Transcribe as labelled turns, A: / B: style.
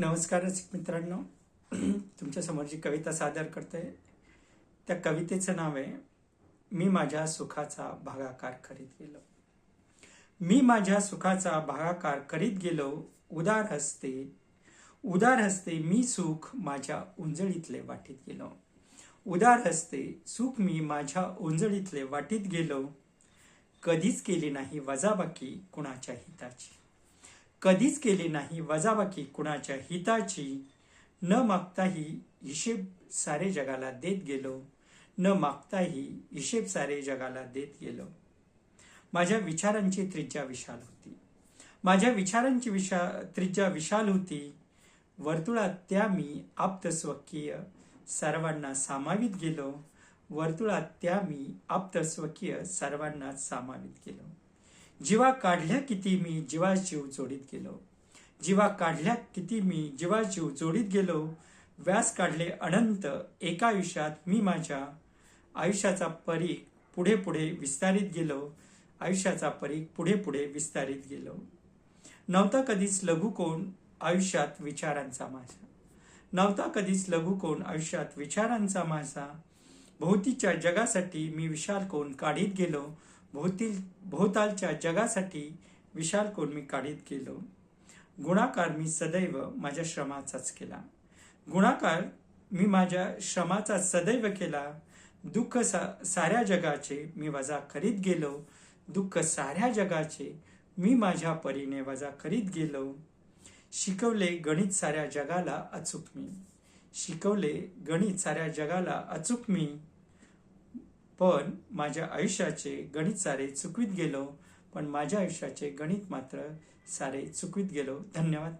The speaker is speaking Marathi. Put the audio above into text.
A: नमस्कार रसिक मित्रांनो. तुमच्यासमोर जी कविता सादर करते त्या कवितेचं नाव आहे मी माझ्या सुखाचा भागाकार करीत गेलो. मी माझ्या सुखाचा भागाकार करीत गेलो उदार हस्ते उदार हस्ते मी सुख माझ्या उंजळीतले वाटीत गेलो. उदार हस्ते सुख मी माझ्या उंजळीतले वाटीत गेलो. कधीच केली नाही वजाबाकी कुणाच्या हिताची. कधीच केली नाही वजाबाकी कुणाच्या हिताची? न मागताही हिशेब सारे जगाला देत गेलो. न मागताही हिशेब सारे जगाला देत गेलो. माझ्या विचारांची त्रिज्या विशाल होती. माझ्या विचारांची विशा त्रिज्या विशाल होती. वर्तुळात त्या मी आप्तस्वकीय सर्वांना सामावित गेलो. वर्तुळात त्या मी आप्तस्वकीय सर्वांना सामावित गेलो. जीवा काढल्या किती मी जीवा जीव जोडीत गेलो. जीवा काढल्या किती मी जीवा जीव जोडीत गेलो. व्यास काढले अनंत एका आयुष्यात मी माझ्या आयुष्याचा परीख पुढे पुढे विस्तारित गेलो. आयुष्याचा परीख पुढे पुढे विस्तारित गेलो. नव्हता कधीच लघु कोण आयुष्यात विचारांचा माझा. नव्हता कधीच लघु कोण आयुष्यात विचारांचा माझा. भोवतीच्या जगासाठी मी विशाल कोण काढीत गेलो. भोवतील भोवतालच्या जगासाठी विशाल कोण मी काढीत गेलो. गुणाकार मी सदैव माझ्या श्रमाचाच केला. गुणाकार मी माझ्या श्रमाचा सदैव केला. दुःख सा साऱ्या जगाचे मी वजा करीत गेलो. दुःख साऱ्या जगाचे मी माझ्या परीने वजा करीत गेलो. शिकवले गणित साऱ्या जगाला अचूक मी. शिकवले गणित साऱ्या जगाला अचूक मी. पण माझ्या आयुष्याचे गणित सारे चुकवीत गेलो पण माझ्या आयुष्याचे गणित मात्र सारे चुकवीत गेलो. धन्यवाद.